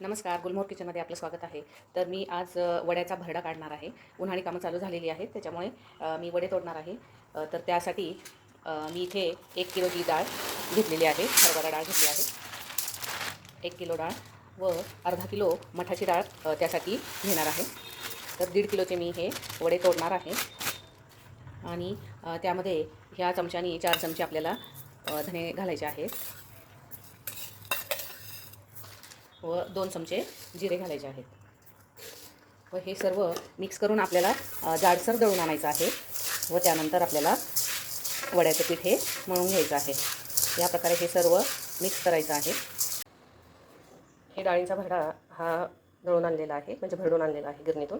नमस्कार गुलमोहर किचनमध्ये आपलं स्वागत आहे. तर मी आज वड्याचा भरडा काढणार आहे. उन्हाळी कामं चालू झालेली आहेत त्याच्यामुळे मी वडे तोडणार आहे. तर त्यासाठी मी इथे एक किलोची डाळ घेतलेली आहे हरभरा डाळ घेतली आहे. एक किलो डाळ व अर्धा किलो मठाची डाळ त्यासाठी घेणार आहे. तर दीड किलोचे मी हे वडे तोडणार आहे. आणि त्यामध्ये ह्या चमच्यानी चार चमचे आपल्याला धणे घालायचे आहेत. व दोन चमचे जिरे घालायचे आहेत. व हे सर्व मिक्स करून आपल्याला जाडसर दळून आणायचं आहे. व त्यानंतर आपल्याला वड्याचं पीठ हे मळून घ्यायचं आहे. या प्रकारे हे सर्व मिक्स करायचं आहे. हे डाळींचा भरडा हा दळून आणलेला आहे म्हणजे भरडून आणलेला आहे गिरणीतून.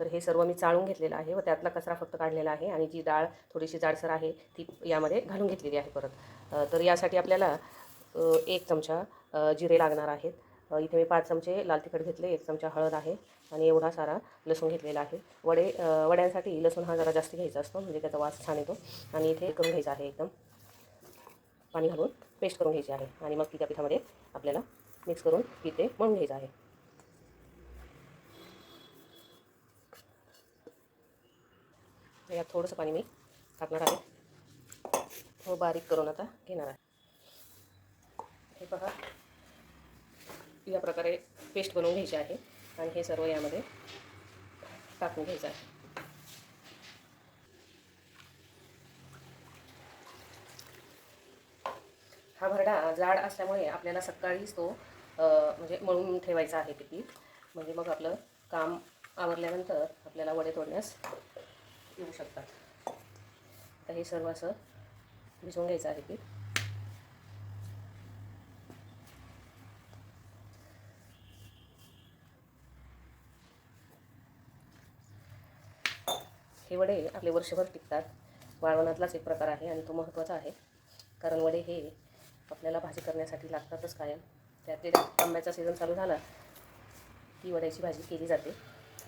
तर हे सर्व मी चाळून घेतलेलं आहे व त्यातला कचरा फक्त काढलेला आहे आणि जी डाळ थोडीशी जाडसर आहे ती यामध्ये घालून घेतलेली आहे परत. तर यासाठी आपल्याला एक चमचा जिरे लागणार आहेत. इथे मी पाच चमचे लाल तिखट घेतले एक चमचा हळद आहे आणि एवढा सारा लसूण घेतलेला आहे. वडे वड्यांसाठी लसूण हा जरा जास्त घ्यायचा असतो म्हणजे त्याचा वास छान येतो. आणि इथे करून घ्यायचा आहे एकदम. पाणी घालून पेस्ट करून घ्यायची आहे. आणि मग ती त्या पिठामध्ये आपल्याला मिक्स करून इथे मळून घ्यायचं आहे. यात थोडंसं पाणी मी टाकणार आहे. थोडं बारीक करून आता घेणार आहे. हे बघा या प्रकारे पेस्ट बनवून घ्यायची आहे. आणि हे सर्व यामध्ये टाकून घ्यायचं आहे. हा भरडा जाड असल्यामुळे आपल्याला सकाळीच तो म्हणजे मळून ठेवायचा आहे ते पीठ. म्हणजे मग आपलं काम आवरल्यानंतर आपल्याला वडे तोडण्यास येऊ शकतात. तर हे सर्व असं भिजवून घ्यायचं आहे पीठ. हे वडे आपले वर्षभर टिकतात. वाळवणातलाच एक प्रकार आहे आणि तो महत्त्वाचा आहे. कारण वडे हे आपल्याला भाजी करण्यासाठी लागतातच कायम. त्यात आंब्याचा सीझन चालू झाला की वड्याची भाजी केली जाते.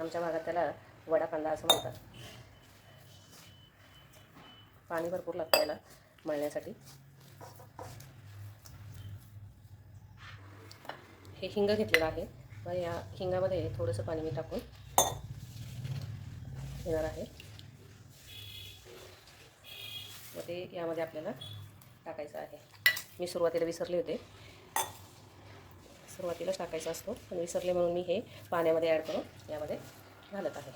आमच्या भागात त्याला वडा कांदा असं म्हणतात. पाणी भरपूर लागतं याला मळण्यासाठी. हे हिंग घेतलेलं आहे. व या हिंगामध्ये थोडंसं पाणी मी टाकून येणार आहे. व ते यामध्ये आपल्याला टाकायचं आहे. मी सुरुवातीला विसरले होते. सुरुवातीला टाकायचा असतो. पण विसरले म्हणून मी हे पाण्यामध्ये ॲड करून यामध्ये घालत आहे.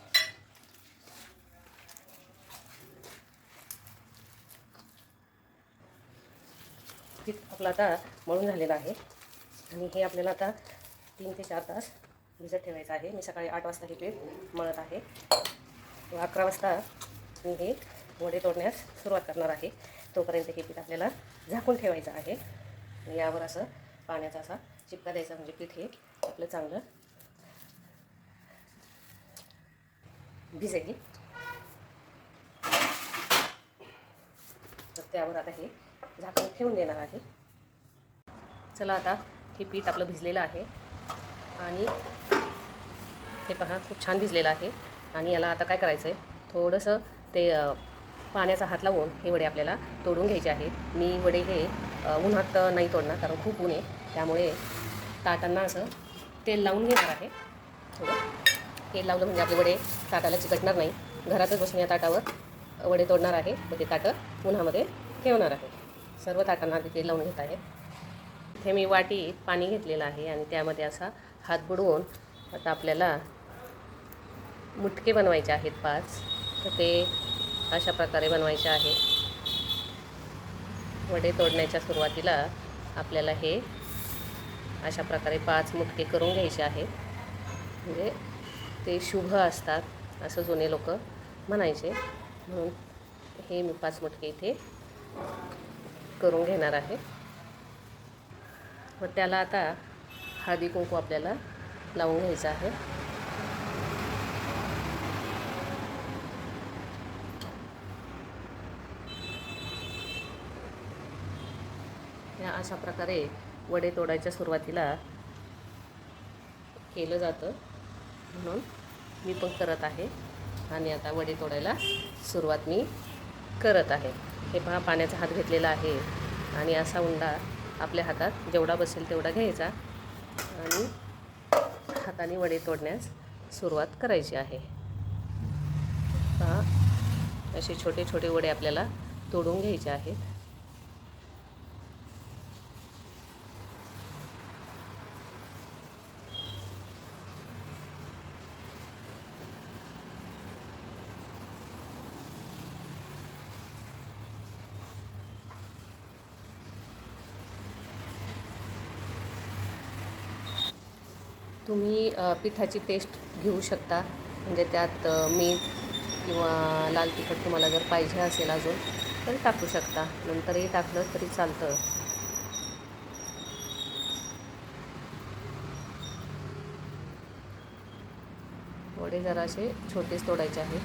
आपला आपलं आता मळून झालेलं आहे. आणि हे आपल्याला आता तीन ते चार तास भिजत ठेवायचं आहे. मी सकाळी आठ वाजता हे पीठ मळत आहे. व अकरा वाजता मी हे वडे तोडण्यास सुरुवात करणार आहे. तोपर्यंत हे पीठ आपल्याला झाकून ठेवायचं आहे. यावर असं पाण्याचा असा चिपका द्यायचा म्हणजे पीठ हे आपलं चांगलं भिजेल. तर त्यावर आता हे झाकून ठेवून देणार आहे. चला आता हे पीठ आपलं भिजलेलं आहे. आणि हे पहा खूप छान भिजलेलं आहे. आणि याला आता काय करायचं आहे थोडंसं ते पाण्याचा हात लावून हे वडे आपल्याला तोडून घ्यायचे आहेत. मी वडे हे उन्हात नाही तोडणार कारण खूप ऊन आहे. त्यामुळे ताटांना असं तेल लावून घेणार आहे. थोडं. तेल लावलं म्हणजे आपले वडे ताटाला चिकटणार नाही. घरातच बसून या ताटावर वडे तोडणार आहे व ते ताटं उन्हामध्ये ठेवणार आहे. सर्व ताटांना आधी तेल लावून घेत आहे. इथे मी वाटीत पाणी घेतलेलं आहे आणि त्यामध्ये असा हात बुडवून आता आपल्याला मुटके बनवायचे आहेत पाच. तर ते अशा प्रकारे बनवायचे आहे. वडे तोडण्याच्या सुरुवातीला आपल्याला हे अशा प्रकारे पाच मुटके करून घ्यायचे आहेत म्हणजे ते शुभ असतात असं जुने लोक म्हणायचे. म्हणून हे मी पाच मुटके इथे करून घेणार आहे. व त्याला आता हळदी कुंकू आपल्याला लावून घ्यायचं आहे. ह्या अशा प्रकारे वडे तोडायच्या सुरुवातीला केलं जातं. म्हणून मी पण करत आहे. आणि आता वडे तोडायला सुरुवात मी करत आहे. हे पहा पाण्याचा हात घेतलेला आहे. आणि असा उंडा आपल्या हातात जेवढा बसेल तेवढा घ्यायचा. आणि हाताने वडे तोडण्यास सुरुवात करायची आहे. पहा असे छोटे छोटे वडे आपल्याला तोडून घ्यायचे आहेत. तुम्ही पिठाची पेस्ट घेऊ शकता. म्हणजे त्यात मीठ किंवा लाल तिखट तुम्हाला जर पाहिजे असेल अजून तर टाकू शकता. नंतरही टाकलं तरी चालतं. वडे जरा असे छोटेच तोडायचे आहेत.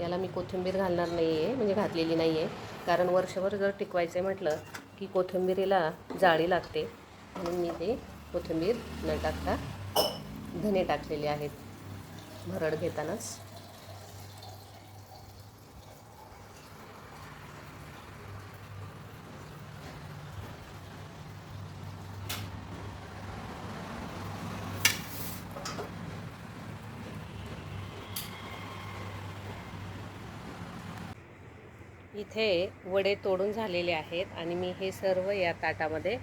याला मी कोथिंबीर घालणार नाही आहे म्हणजे घातलेली नाही आहे कारण वर्षभर जर टिकवायचं आहे म्हटलं की कोथिंबीरीला जाळी लागते. म्हणून मी ते कोथिंबीर न टाकता धने टाकलेले आहेत. भरड घेतानाच. इथे वडे तोडून झालेले आहेत आणि मी हे सर्व या ताटामध्ये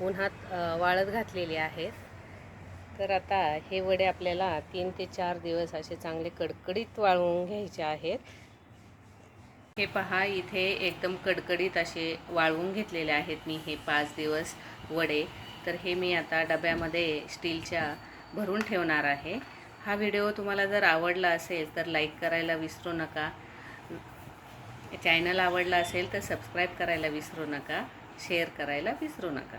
उन्हात वाळत घातलेले आहेत. तर आता हे वडे आपल्याला तीन ते चार दिवस असे चांगले कडकडीत वाळवून घ्यायचे आहेत. हे पहा इथे एकदम कडकडीत असे वाळवून घेतलेले आहेत मी हे पाच दिवस वडे. तर हे मी आता डब्यामध्ये स्टीलच्या भरून ठेवणार आहे. हा व्हिडिओ तुम्हाला जर आवडला असेल तर लाईक करायला विसरू नका. चॅनल आवडला असेल तर सबस्क्राईब करायला विसरू नका शेअर करायला विसरू नका.